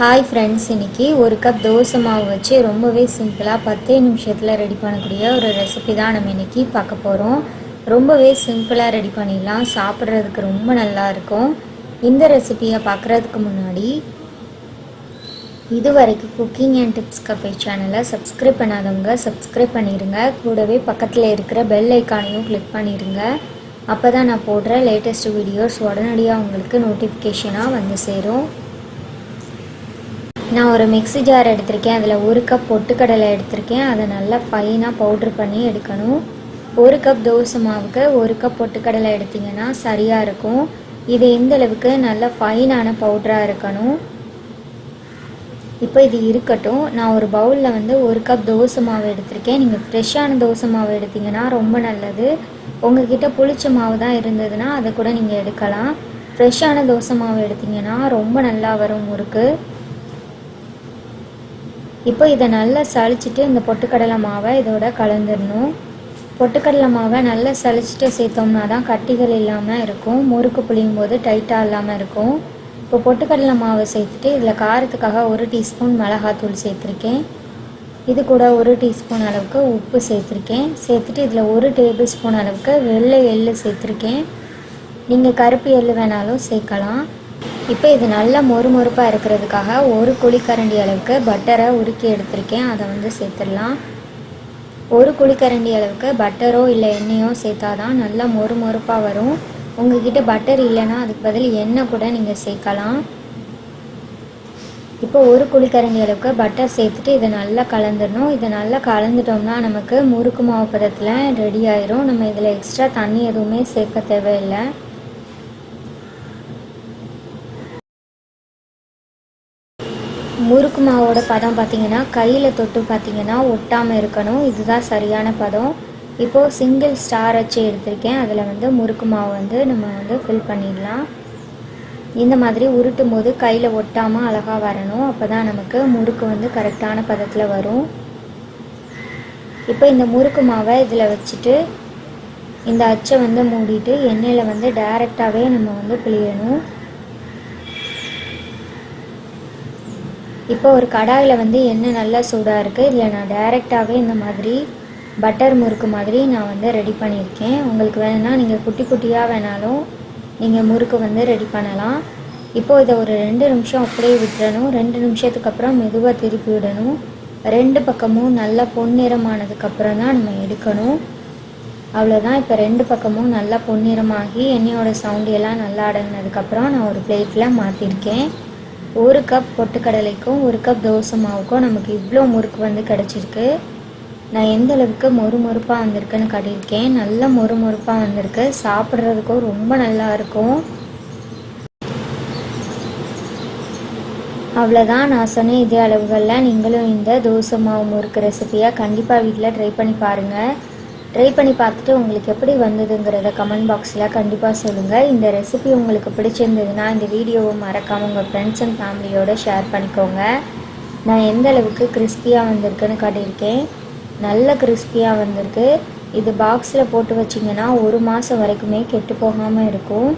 Hi friends இன்னைக்கு ஒரு cup dosa மாவு வச்சு ரொம்பவே சிம்பிளாக பத்தே நிமிஷத்தில் ரெடி பண்ணக்கூடிய ஒரு ரெசிபி தான் நம்ம இன்னைக்கு பார்க்க போகிறோம் ரொம்பவே சிம்பிளாக ரெடி பண்ணிடலாம். சாப்பிட்றதுக்கு ரொம்ப நல்லா இருக்கும். இந்த ரெசிபியை பார்க்குறதுக்கு முன்னாடி இது வரைக்கும் குக்கிங் அண்ட் டிப்ஸ் கஃபே சேனலை சப்ஸ்கிரைப் பண்ணாதவங்க சப்ஸ்கிரைப் பண்ணிடுங்க கூடவே பக்கத்தில் இருக்கிற பெல் ஐக்கானையும் கிளிக் பண்ணிடுங்க அப்போ தான் நான் போடுற லேட்டஸ்ட் வீடியோஸ் உடனடியாக உங்களுக்கு நோட்டிஃபிகேஷனாக வந்து சேரும். நான் ஒரு மிக்ஸி ஜார் எடுத்திருக்கேன். அதில் ஒரு கப் பொட்டுக்கடலை எடுத்திருக்கேன். அதை நல்லா ஃபைனாக பவுட்ரு பண்ணி எடுக்கணும். ஒரு கப் தோசை மாவுக்கு ஒரு கப் பொட்டுக்கடலை எடுத்திங்கன்னா சரியாக இருக்கும். இது இந்தளவுக்கு நல்ல ஃபைனான பவுட்ராக இருக்கணும். இப்போ இது இருக்கட்டும். நான் ஒரு பவுலில் வந்து ஒரு கப் தோசை மாவு எடுத்திருக்கேன். நீங்கள் ஃப்ரெஷ்ஷான தோசை மாவு எடுத்தீங்கன்னா ரொம்ப நல்லது. உங்ககிட்ட புளிச்ச மாவு தான் இருந்ததுன்னா அதை கூட நீங்கள் எடுக்கலாம். ஃப்ரெஷ்ஷான தோசை மாவு எடுத்தீங்கன்னா ரொம்ப நல்லா வரும் முறுக்கு. இப்போ இதை நல்லா சளிச்சிட்டு இந்த பொட்டுக்கடலை மாவை இதோட கலந்துடணும். பொட்டுக்கடலை மாவை நல்லா சளிச்சிட்டு சேர்த்தோம்னா தான் கட்டிகள் இல்லாமல் இருக்கும். முறுக்கு புளியும் போது டைட்டாக இல்லாமல் இருக்கும். இப்போ பொட்டுக்கடலை மாவை சேர்த்துட்டு இதில் காரத்துக்காக ஒரு டீஸ்பூன் மிளகாத்தூள் சேர்த்துருக்கேன். இது கூட ஒரு டீஸ்பூன் அளவுக்கு உப்பு சேர்த்துருக்கேன். சேர்த்துட்டு இதில் ஒரு டேபிள் ஸ்பூன் அளவுக்கு வெள்ளை எள்ளு சேர்த்துருக்கேன். நீங்கள் கருப்பு எள்ளு வேணாலும் சேர்க்கலாம். இப்போ இது நல்லா மொறுமொறுப்பாக இருக்கிறதுக்காக ஒரு குழிக்கரண்டி அளவுக்கு பட்டரை உருக்கி எடுத்திருக்கேன். அதை வந்து சேர்த்துடலாம். ஒரு குழிக்கரண்டி அளவுக்கு பட்டரோ இல்லை எண்ணெயோ சேர்த்தாதான் நல்லா மொறுமொறுப்பாக வரும். உங்ககிட்ட பட்டர் இல்லைன்னா அதுக்கு பதில் எண்ணெய் கூட நீங்கள் சேர்க்கலாம். இப்போ ஒரு குழிக்கரண்டி அளவுக்கு பட்டர் சேர்த்துட்டு இதை நல்லா கலந்துடணும். இதை நல்லா கலந்துட்டோம்னா நமக்கு முறுக்கு மாவு பதத்தில் ரெடி ஆயிரும். நம்ம இதில் எக்ஸ்ட்ரா தண்ணி எதுவுமே சேர்க்க தேவையில்லை. முறுக்கு மாவோட பதம் பார்த்தீங்கன்னா கையில் தொட்டு பார்த்தீங்கன்னா ஒட்டாமல் இருக்கணும். இதுதான் சரியான பதம். இப்போது சிங்கிள் ஸ்டார் வச்சு எடுத்திருக்கேன். அதில் வந்து முறுக்கு மாவு வந்து நம்ம வந்து ஃபில் பண்ணிடலாம். இந்த மாதிரி உருட்டும் போது கையில் ஒட்டாமல் அழகாக வரணும். அப்போ தான் நமக்கு முறுக்கு வந்து கரெக்டான பதத்தில் வரும். இப்போ இந்த முறுக்கு மாவை இதில் வச்சுட்டு இந்த அச்சை வந்து மூடிட்டு எண்ணெயில் வந்து டைரெக்டாகவே நம்ம வந்து பிழியணும். இப்போ ஒரு கடாயில் வந்து எண்ணெய் நல்லா சூடாக இருக்குது இதில் நான் டைரெக்டாகவே இந்த மாதிரி பட்டர் முறுக்கு மாதிரி நான் வந்து ரெடி பண்ணியிருக்கேன். உங்களுக்கு வேணும்னா நீங்கள் குட்டி குட்டியாக வேணாலும் நீங்கள் முறுக்கு வந்து ரெடி பண்ணலாம். இப்போது இதை ஒரு ரெண்டு நிமிஷம் அப்படியே விட்டுறணும். ரெண்டு நிமிஷத்துக்கு அப்புறம் மெதுவாக திருப்பி விடணும். ரெண்டு பக்கமும் நல்லா பொன்னிறமானதுக்கப்புறம் தான் நம்ம எடுக்கணும். அவ்வளோதான் இப்போ ரெண்டு பக்கமும் நல்லா பொன்னிறமாகி எண்ணெயோட சவுண்டு எல்லாம் நல்லா அடங்கினதுக்கப்புறம் நான் ஒரு பிளேட்டில் மாற்றிருக்கேன் ஒரு கப் பொட்டுக்கடலைக்கும் ஒரு கப் தோசை மாவுக்கும் நமக்கு இவ்வளோ முறுக்கு வந்து கிடச்சிருக்கு. நான் எந்த அளவுக்கு மொறு மொறுப்பாக வந்திருக்குன்னு காட்டியிருக்கேன். நல்ல மொறு மொறுப்பாக வந்திருக்கு. சாப்பிட்றதுக்கும் ரொம்ப நல்லா இருக்கும். அவ்வளோதான் நான் சொன்ன இதே அளவுகளில். நீங்களும் இந்த தோசை மாவு முறுக்கு ரெசிபியாக கண்டிப்பாக வீட்டில் ட்ரை பண்ணி பாருங்கள் ட்ரை பண்ணி பார்த்துட்டு உங்களுக்கு எப்படி வந்ததுங்கிறத கமெண்ட் பாக்ஸில் கண்டிப்பாக சொல்லுங்கள் இந்த ரெசிபி உங்களுக்கு பிடிச்சிருந்ததுன்னா இந்த வீடியோவை மறக்காமல் உங்கள் ஃப்ரெண்ட்ஸ் அண்ட் ஃபேமிலியோடு ஷேர் பண்ணிக்கோங்க. நான் எந்த அளவுக்கு கிறிஸ்பியாக வந்திருக்குன்னு காட்டியிருக்கேன். நல்ல கிறிஸ்பியாக வந்திருக்கு. இது பாக்ஸில் போட்டு வச்சிங்கன்னா ஒரு மாதம் வரைக்குமே கெட்டு போகாமல் இருக்கும்.